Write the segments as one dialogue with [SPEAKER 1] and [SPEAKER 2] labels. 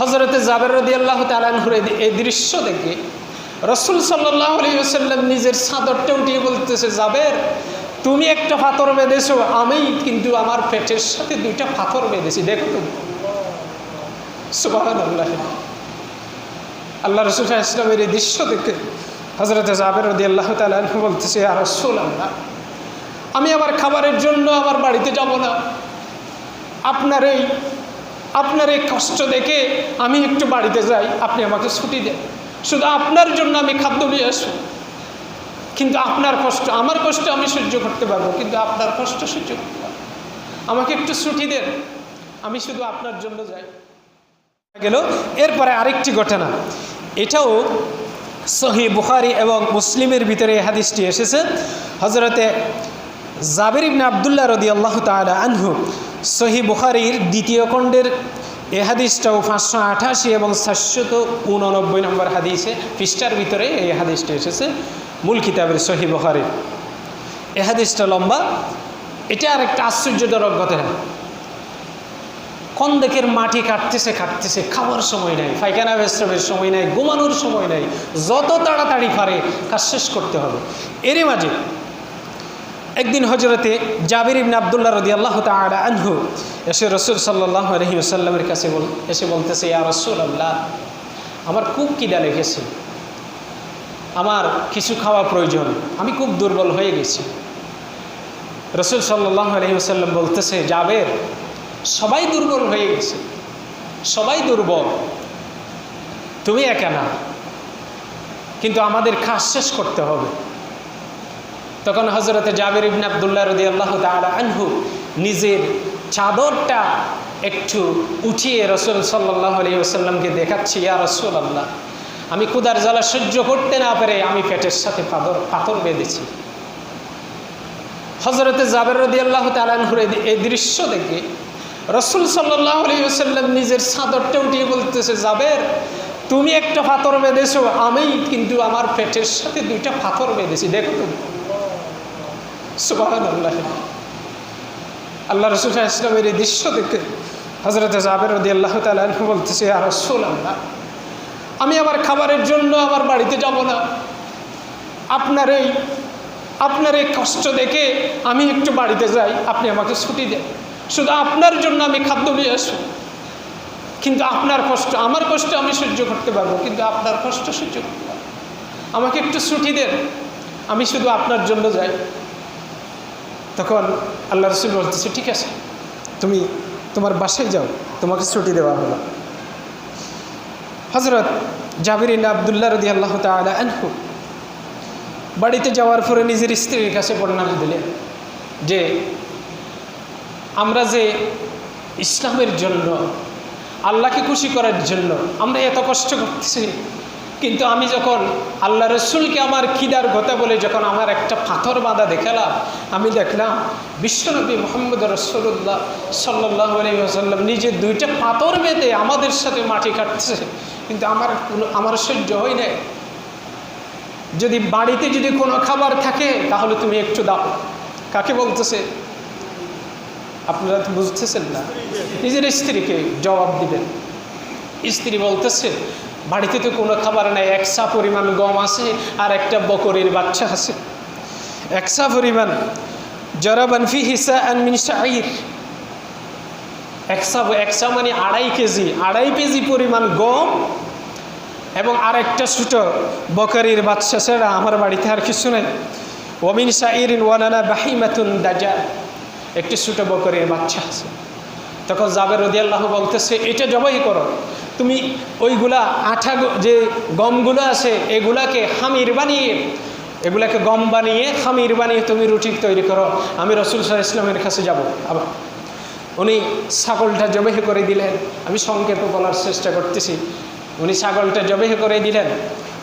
[SPEAKER 1] হজরতে জাবের রদি আল্লাহ তালানহুর এই- দৃশ্য দেখে রসুল সাল্লাহ আলী সাল্লাম নিজের চাদরটা উঠিয়ে বলতেছে, জাবের, তুমি একটা পাথর বেঁধেছো, আমি কিন্তু আমার পেটের সাথে দুইটা পাথর বেঁধেছি, দেখো তুমি। সুবাহ আল্লাহ রসুল ইসলামের এই দৃশ্য দেখে হজরত জাবের রদি আল্লাহ তালু বলতেছে আর রসুল আল্লাহ আমি আমার খাবারের জন্য আমার বাড়িতে যাব না। আপনার এই আপনার এই কষ্ট দেখে আমি একটু বাড়িতে যাই, আপনি আমাকে ছুটি দেন। শুধু আপনার জন্য আমি খাদ্য নিয়ে আসব কিন্তু আপনার কষ্ট, আমার কষ্ট আমি সহ্য করতে পারব, কিন্তু আপনার কষ্ট সহ্য করতে পারব আমাকে একটু ছুটি দেন, আমি শুধু আপনার জন্য যাই। গেল, এরপরে আরেকটি ঘটনা। এটাও সহি বুখারি এবং মুসলিমের ভিতরে হাদিসটি এসেছে। হজরতে জাবির ইবনে আবদুল্লাহ রদি আল্লাহ তালা আনহু সহি বুখারির দ্বিতীয় খণ্ডের এ হাদিসটাও পাঁচশো আঠাশি এবং সাতশত উননব্বই নম্বর হাদিসে পৃষ্ঠার ভিতরে এই হাদিসটা এসেছে, মূল কিতাবের সহি বুখারির এ হাদিসটা লম্বা, এটা আর একটা আশ্চর্যজনক ঘটনা। কন্দেকের মাটি কাটতেছে কাটতেছে, খাওয়ার সময় নাই, পায়খানা বিশ্রামের সময় নাই, ঘুমানোর সময় নাই, যত তাড়াতাড়ি পারে কাজ শেষ করতে হবে। এরই মাঝে একদিন হজরতে জাবির ইবনে আবদুল্লাহ রদি আল্লাহ তালা আনহু এসে রসুল সাল্লাহ আলহি আসাল্লামের কাছে বল, এসে বলতেছে, ইয়া রসুল আল্লাহ আমার খুব কিডা লেগেছে। আমার কিছু খাওয়া প্রয়োজন। আমি খুব দুর্বল হয়ে গেছি। রসুল সাল্লাহ আলহি আসাল্লাম বলতেছে, জাবের, সবাই দুর্বল হয়ে গেছে। সবাই দুর্বল। তুমি একা না। কিন্তু আমাদের কাজ শেষ করতে হবে। তখন হজরতে জাবির ইবনে আবদুল্লাহ রদি আল্লাহ আনহু নিজের চাদরটা একটু উঠিয়ে রসুল সাল্লাহ আলী আসাল্লামকে দেখাচ্ছি, ইয়া রসুল আল্লাহ আমি কুদার জ্বালা সহ্য করতে না পেরে আমি পেটের সাথে পাথর পাথর বেঁধেছি। হজরতে জাবের রদি আল্লাহ তালানহুর এই দৃশ্য দেখে রসুল সাল্লাহ আলী আসাল্লাম নিজের চাদরটা উঠিয়ে বলতেছে, জাবের, তুমি একটা পাথর বেঁধেছো, আমি কিন্তু আমার পেটের সাথে দুইটা পাথর বেঁধেছি, দেখো তুমি সুবাহান আল্লাহ আল্লাহ রসুল ইসলামের এই দৃশ্য দেখে হজরত জাবের রদি আল্লাহ তালু বলতেছে আর রসুল আল্লাহ আমি আমার খাবারের জন্য আমার বাড়িতে যাব না। আপনার এই আপনার এই কষ্ট দেখে আমি একটু বাড়িতে যাই, আপনি আমাকে ছুটি দেন। শুধু আপনার জন্য আমি খাদ্য নিয়ে আসব। কিন্তু আপনার কষ্ট, আমার কষ্ট আমি সহ্য করতে পারব, কিন্তু আপনার কষ্ট সহ্য করতে পারব আমাকে একটু ছুটি দেন, আমি শুধু আপনার জন্য যাই। তখন আল্লাহ রসুল বলতেছে, ঠিক আছে, তুমি তোমার বাসায় যাও, তোমাকে ছুটি দেওয়া হলো। হজরত জাবিরিন আবদুল্লাহ রদি আল্লাহ তালা বাড়িতে যাওয়ার পরে নিজের স্ত্রীর কাছে বর্ণনা দিলেন যে, আমরা যে ইসলামের জন্য, আল্লাহকে খুশি করার জন্য আমরা এত কষ্ট করতেছি কিন্তু আমি যখন আল্লাহ রসুলকে আমার খিদার কথা বলে যখন আমার একটা পাথর বাঁধা দেখালাম, আমি দেখলাম বিশ্বনবী মোহাম্মদ রসুল্লাহ সাল্লাহ আলহিহাসাল্লাম নিজে দুইটা পাথর বেঁধে আমাদের সাথে মাটি কাটছে। কিন্তু আমার আমার সহ্য হয় নাই। যদি বাড়িতে যদি কোনো খাবার থাকে, তাহলে তুমি একটু দাও। কাকে বলতেছে? আপনারা তো বুঝতেছেন না। নিজের স্ত্রীকে জবাব দিবেন। স্ত্রী বলতেছে বাড়িতে তো কোনো খাবার নাই একসা পরিমাণ গম আছে আর একটা বকরির বাচ্চা আছে। একসা পরিমাণ, জরাবান ফি হিসা মিন শাইর। একসা একসা মানে আড়াই কেজি আড়াই কেজি পরিমাণ গম এবং আর একটা ছোটো বকরির বাচ্চা ছাড়া আমার বাড়িতে আর কিছু নেই। ওমিন শাইরিন ওয়ানানা বাহিমাতুন দাজা। একটি ছোটো বকরির বাচ্চা আছে। তখন জাবের রদি আল্লাহ বলতেছে, এটা জবাই করো। তুমি ওইগুলা আঠা যে গমগুলো আছে, এগুলাকে হামির বানিয়ে, এগুলাকে গম বানিয়ে, খামির বানিয়ে তুমি রুটি তৈরি করো। আমি রসুল সাহা ইসলামের কাছে যাব। আবার উনি ছাগলটা জবেহ করে দিলেন। আমি সংক্ষেপে বলার চেষ্টা করতেছি। উনি ছাগলটা জবেহ করে দিলেন।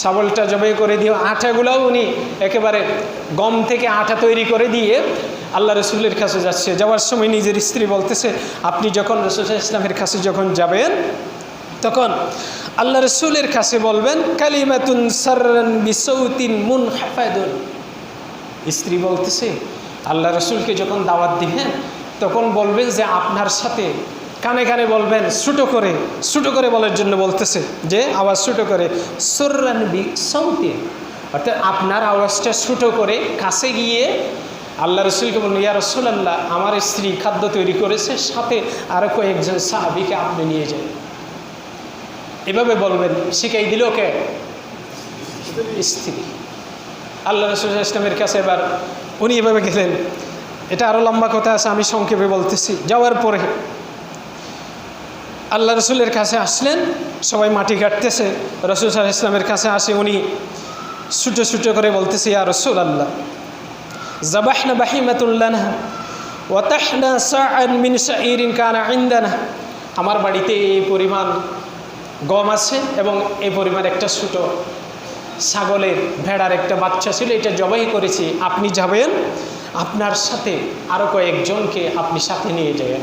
[SPEAKER 1] ছাগলটা জবেহ করে দিয়ে আঠাগুলোও উনি একেবারে গম থেকে আঠা তৈরি করে দিয়ে আল্লাহ রসুলের কাছে যাচ্ছে। যাওয়ার সময় নিজের স্ত্রী বলতেছে, আপনি যখন রসুল ইসলামের কাছে যখন যাবেন তখন আল্লাহ রসুলের কাছে বলবেন, কালিমাতুন সাররান বিসৌতিন মুন হাফায়দুন স্ত্রী বলতেছে, আল্লাহ রসুলকে যখন দাওয়াত দিবেন, তখন বলবেন যে আপনার সাথে কানে কানে বলবেন, ছোটো করে ছোটো করে বলার জন্য বলতেছে। যে, আওয়াজ ছোটো করে। সুরান বি সৌতে অর্থাৎ আপনার আওয়াজটা ছোটো করে কাছে গিয়ে আল্লাহ রসুলকে বলুন ইয়া রসুলাল্লাহ, আমার স্ত্রী খাদ্য তৈরি করেছে, সাথে আরও কয়েকজন সাহাবিকে আপনি নিয়ে যান। এভাবে বলবেন, শিখাই দিল কে? স্ত্রী। আল্লাহ রসুল ইসলামের কাছে এবার উনি এভাবে গেলেন, এটা আরও লম্বা কথা আছে, আমি সংক্ষেপে বলতেছি। যাওয়ার পরে আল্লাহ রসুলের কাছে আসলেন, সবাই মাটি কাটতেছে। রসুল সাল ইসলামের কাছে আসে, উনি ছুটো ছুটো করে বলতেছে, ইয়া রসুল আল্লাহ জবাহনা বাহিমাতুল্লাহ ওয়াতাহনা সাআন মিন শাইরিন কানা ইনদানা। আমার বাড়িতে এই পরিমাণ গম আছে এবং এই পরিমাণ একটা ছোট ছাগলের ভেড়ার একটা বাচ্চা ছিল, এটা জবাই করেছি। আপনি যাবেন, আপনার সাথে আরও কয়েকজনকে আপনি সাথে নিয়ে যাবেন।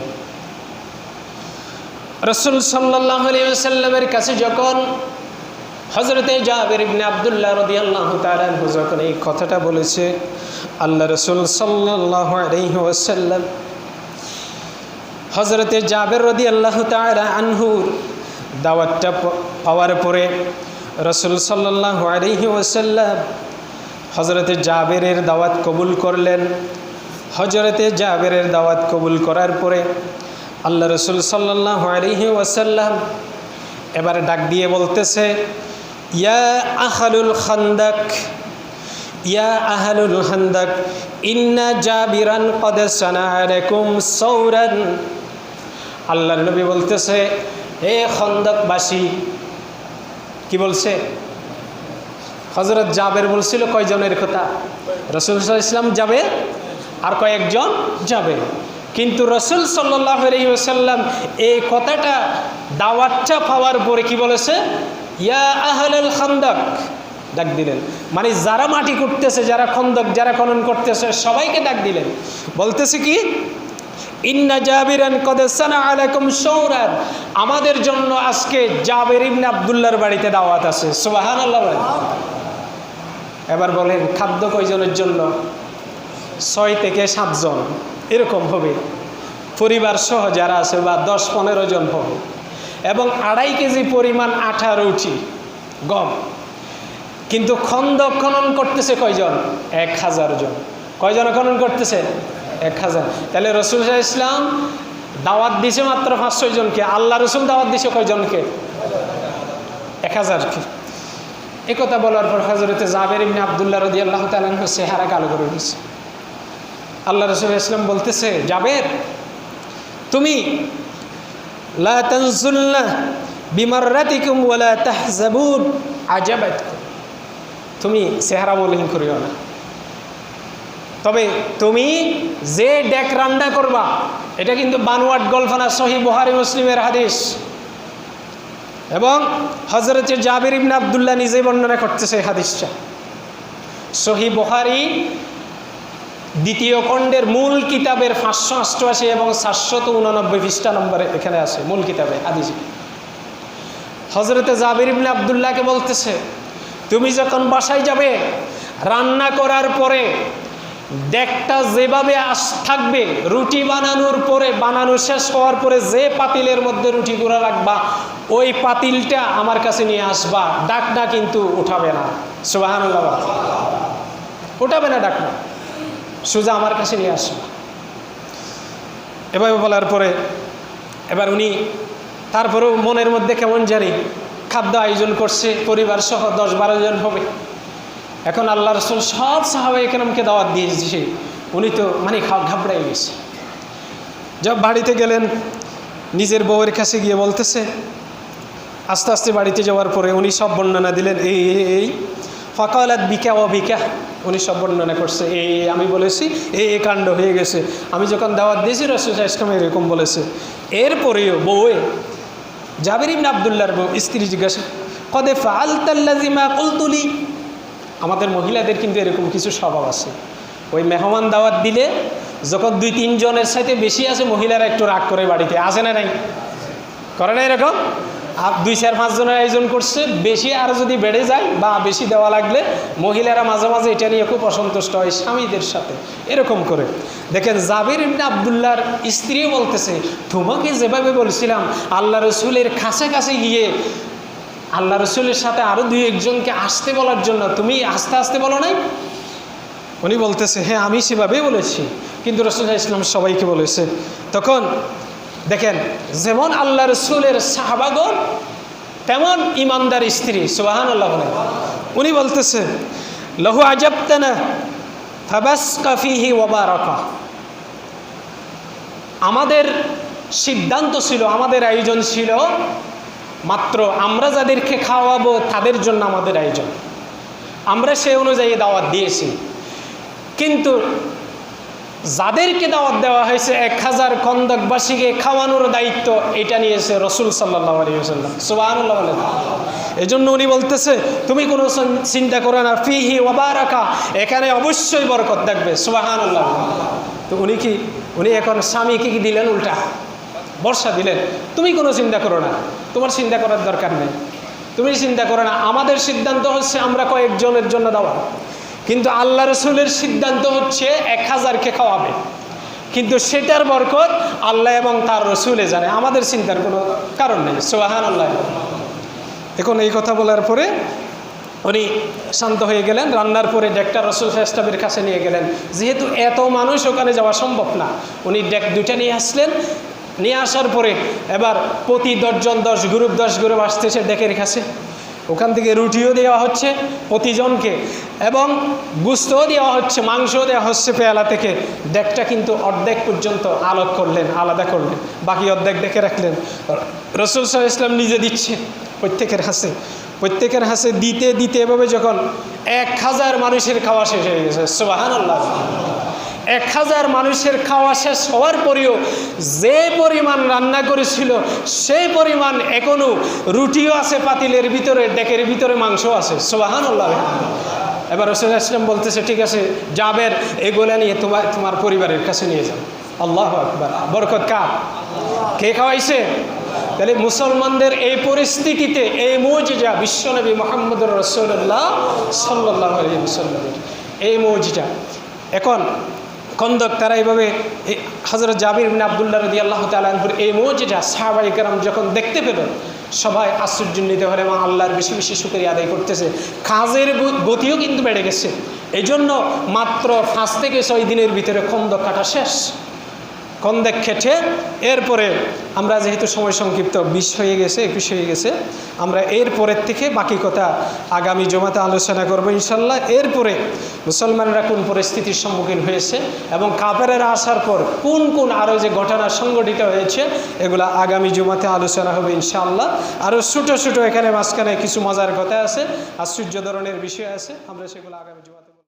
[SPEAKER 1] রসুল সাল্লাহ সাল্লামের কাছে যখন হজরতে জাবের ইবনে আবদুল্লাহ রদি আল্লাহ তালু যখন এই কথাটা বলেছে, আল্লাহ রসুল সাল্লাহ আলহিহাসাল্লাম হজরতে জাবের রদি আল্লাহ তালা আনহুর দাওয়াতটা পাওয়ার পরে রসুল সাল্লাহ আলহি ওসাল্লাম হজরতে জাবেরের দাওয়াত কবুল করলেন। হজরতে জাবেরের দাওয়াত কবুল করার পরে আল্লাহ রসুল সাল্লাহ আলহি ওসাল্লাম এবার ডাক দিয়ে বলতেছে, ইয়া আহালুল খান্দাক, ইয়া আহালুল খান্দাক, ইন্না জাবিরান কদ সানাকুম সৌরান আল্লাহ নবী বলতেছে হে খন্দকবাসী, কি বলছে? হজরত জাবের বলছিল কয়জনের কথা? রসুল ইসলাম যাবে আর কয়েকজন যাবে। কিন্তু রসুল সাল্লাহ সাল্লাম এই কথাটা দাওয়াতটা পাওয়ার পরে কি বলেছে? ইয়া আহল খন্দক, ডাক দিলেন। মানে যারা মাটি করতেছে যারা খন্দক, যারা খনন করতেছে, সবাইকে ডাক দিলেন। বলতেছে কি? ইন্না জাবিরান কদেসানা আলাইকুম সৌরান আমাদের জন্য আজকে জাবের ইবনে আবদুল্লার বাড়িতে দাওয়াত আছে। সুবাহান এবার বলেন, খাদ্য কয়জনের জন্য? ছয় থেকে সাতজন। এরকম হবে। পরিবার সহ যারা আছে বা দশ পনেরো জন হবে। এবং আড়াই কেজি পরিমাণ আঠা রুটি, গম। কিন্তু খন্দ খনন করতেছে কয়জন? এক হাজার জন। কয়জন খনন করতেছে? এক হাজার। তাহলে রসুল শাহ ইসলাম দাওয়াত দিছে মাত্র পাঁচ ছয় জনকে। আল্লাহ রসুল দাওয়াত দিছে কয়জনকে? এক হাজারকে এ কথা বলার পর হজরতে জাবের ইবনে আবদুল্লাহ রদি আল্লাহ তালাহ চেহারা কালো করে দিয়েছে আল্লাহ রসুল ইসলাম বলতেছে, জাবের, তুমি লা তানজুল্লাহ বিমাররাতিকুম ওয়ালা আজাবাতকুম তুমি চেহারা মলিন করিও না। তবে তুমি যে ডেক রান্না করবা, এটা কিন্তু বানুয়াট গল্পনা সহি বহারি মুসলিমের হাদিস। এবং হজরত জাবির ইবনে আবদুল্লাহ নিজে বর্ণনা করতেছে হাদিসটা। সহি বহারি দ্বিতীয় খণ্ডের মূল কিতাবের পাঁচশো অষ্টআশি এবং সাতশত উননব্বই পৃষ্ঠা নম্বরে এখানে আছে, মূল কিতাবে, হাদিস। হজরতে জাবির ইবনে আবদুল্লাহকে বলতেছে, তুমি যখন বাসায় যাবে, রান্না করার পরে ডেকটা যেভাবে আস থাকবে, রুটি বানানোর পরে, বানানো শেষ হওয়ার পরে যে পাতিলের মধ্যে রুটি রুটিগুলো রাখবা, ওই পাতিলটা আমার কাছে নিয়ে আসবা, ডাকনা কিন্তু উঠাবে না। সুবাহান উঠাবে না ডাকনা। সোজা আমার কাছে নিয়ে আসবা। এভাবে বলার পরে, এবার উনি তারপরেও মনের মধ্যে কেমন জানি খাদ্য আয়োজন করছে পরিবার সহ দশ বারো জন হবে। এখন আল্লাহ রসুল সব সাহাবাই কেরামকে দাওয়াত দিয়ে দিয়েছে উনি তো মানে ঘাবড়াই গেছে। যব বাড়িতে গেলেন, নিজের বউয়ের কাছে গিয়ে বলতেছে, আস্তে আস্তে বাড়িতে যাওয়ার পরে উনি সব বর্ণনা দিলেন, এই এই ফকালাত বিকা ও বিকা। উনি সব বর্ণনা করছে, এই আমি বলেছি, এই এ কাণ্ড হয়ে গেছে। আমি যখন দাওয়াত দিয়েছি, রসুল ইসলাম এরকম বলেছে। এরপরেও বউয়ে জাবির ইবনে আবদুল্লাহর বউ স্ত্রী জিজ্ঞাসা, কদে ফাল তাল্লাজিমা কুলতুলি আমাদের মহিলাদের কিন্তু এরকম কিছু স্বভাব আছে। ওই মেহমান দাওয়াত দিলে যখন দুই, তিনজনের সাথে বেশি আছে, মহিলারা একটু রাগ করে বাড়িতে। আসে না নাই? করে না এরকম? আর দুই, চার পাঁচ জনের আয়োজন করছে, বেশি আর যদি বেড়ে যায় বা বেশি দেওয়া লাগলে মহিলারা মাঝে মাঝে এটা নিয়ে খুব অসন্তুষ্ট হয় স্বামীদের সাথে। এরকম করে। দেখেন জাবির ইবনে আবদুল্লাহর স্ত্রী বলতেছে, তোমাকে যেভাবে বলছিলাম, আল্লাহ রসুলের কাছে কাছে গিয়ে আল্লাহ রসুলের সাথে আরও দুই একজনকে আসতে বলার জন্য তুমি আস্তে আস্তে বলো নাই? উনি বলতেছে হ্যাঁ আমি সেভাবেই বলেছি। কিন্তু রসুল্লাহ ইসলাম সবাইকে বলেছে। তখন দেখেন, যেমন আল্লাহ রসুলের সাহাবাগন তেমন ইমানদার স্ত্রী সুবাহান আল্লাহ উনি বলতেছে, লহু আজাবতানা ফাবাস আমাদের সিদ্ধান্ত ছিল, আমাদের আয়োজন ছিল মাত্র আমরা যাদেরকে খাওয়াবো তাদের জন্য আমাদের আয়োজন। আমরা সে অনুযায়ী দাওয়াত দিয়েছি। কিন্তু যাদেরকে দাওয়াত দেওয়া হয়েছে এক হাজার কন্দকবাসীকে খাওয়ানোর দায়িত্ব এটা নিয়েছে রসুল সাল্লাহ আলিয়াল্লাম সুবাহ এই জন্য উনি বলতেছে, তুমি কোনো চিন্তা করো না, ফিহি ওবারাকা এখানে অবশ্যই বরকত থাকবে। সুবাহান আল্লাহ তো উনি কি, উনি এখন স্বামীকে কি দিলেন উল্টা? বর্ষা দিলেন, তুমি কোনো চিন্তা করো না, তোমার চিন্তা করার দরকার নেই। তুমি চিন্তা করো না, আমাদের সিদ্ধান্ত হচ্ছে আমরা কয়েকজনের জন্য দেওয়া। কিন্তু আল্লাহ রসুলের সিদ্ধান্ত হচ্ছে এক হাজারকে খাওয়াবে। কিন্তু সেটার বরকত আল্লাহ এবং তার রসুলে জানে, আমাদের চিন্তার কোনো কারণ নেই। সোহান আল্লাহ এখন এই কথা বলার পরে উনি শান্ত হয়ে গেলেন, রান্নার পরে ডেকটা রসুল সাহেবের কাছে নিয়ে গেলেন। যেহেতু এত মানুষ ওখানে যাওয়া সম্ভব না, উনি ডেক দুইটা নিয়ে আসলেন নিয়ে আসার পরে এবার প্রতি দশজন দশ গ্রুপ দশ গ্রুপ আসতেছে ডেকের কাছে। ওখান থেকে রুটিও দেওয়া হচ্ছে প্রতিজনকে এবং গুস্তও দেওয়া হচ্ছে, মাংসও দেওয়া হচ্ছে পেয়ালা থেকে। ডেকটা কিন্তু অর্ধেক পর্যন্ত আলোক করলেন, আলাদা করলেন, বাকি অর্ধেক ডেকে রাখলেন। রসুল সাহা ইসলাম নিজে দিচ্ছে প্রত্যেকের হাসে। প্রত্যেকের হাসে দিতে দিতে এভাবে যখন এক হাজার মানুষের খাওয়া শেষ হয়ে গেছে সোবাহান আল্লাহ এক হাজার মানুষের খাওয়া শেষ হওয়ার পরেও যে পরিমাণ রান্না করেছিল, সেই পরিমাণ এখনও রুটিও আছে পাতিলের ভিতরে, ডেকের ভিতরে মাংস আছে। সোবাহান এবার রসুল ইসলাম বলতেছে, ঠিক আছে যাবের এগুলা নিয়ে তোমার তোমার পরিবারের কাছে নিয়ে যাও। আল্লাহ আকবার। বরকত কার? কে খাওয়াইছে? তাহলে মুসলমানদের এই পরিস্থিতিতে এই মৌজিজা বিশ্বনবী মোহাম্মদুর রসুল্লাহ সাল্লাহ সাল্লামের এই মৌজিটা এখন কন্দক তারা এইভাবে হজরত জাবির বিন আবদুল্লাহ রদি আল্লাহ তালপুর এই মৌজিটা সাহাবাই কেরাম যখন দেখতে পেল, সবাই আশ্চর্য নিতে হলে এবং আল্লাহর বেশি বেশি শুক্রিয়া আদায় করতেছে। কাজের গতিও কিন্তু বেড়ে গেছে। এই জন্য মাত্র পাঁচ থেকে ছয় দিনের ভিতরে খন্দক কাটা শেষ। কন্দেক খেটে, এরপরে আমরা যেহেতু সময় সংক্ষিপ্ত, বিশ হয়ে গেছে, একুশ হয়ে গেছে, আমরা এরপরের থেকে বাকি কথা আগামী জমাতে আলোচনা করব ইনশাল্লাহ এরপরে মুসলমানরা কোন পরিস্থিতির সম্মুখীন হয়েছে এবং কাপেরেরা আসার পর কোন কোন আরও যে ঘটনা সংগঠিত হয়েছে, এগুলো আগামী জমাতে আলোচনা হবে ইনশাআল্লাহ আরও ছোটো ছোটো এখানে মাঝখানে কিছু মজার কথা আছে, আশ্চর্য ধরনের বিষয় আছে, আমরা সেগুলো আগামী জমাতে।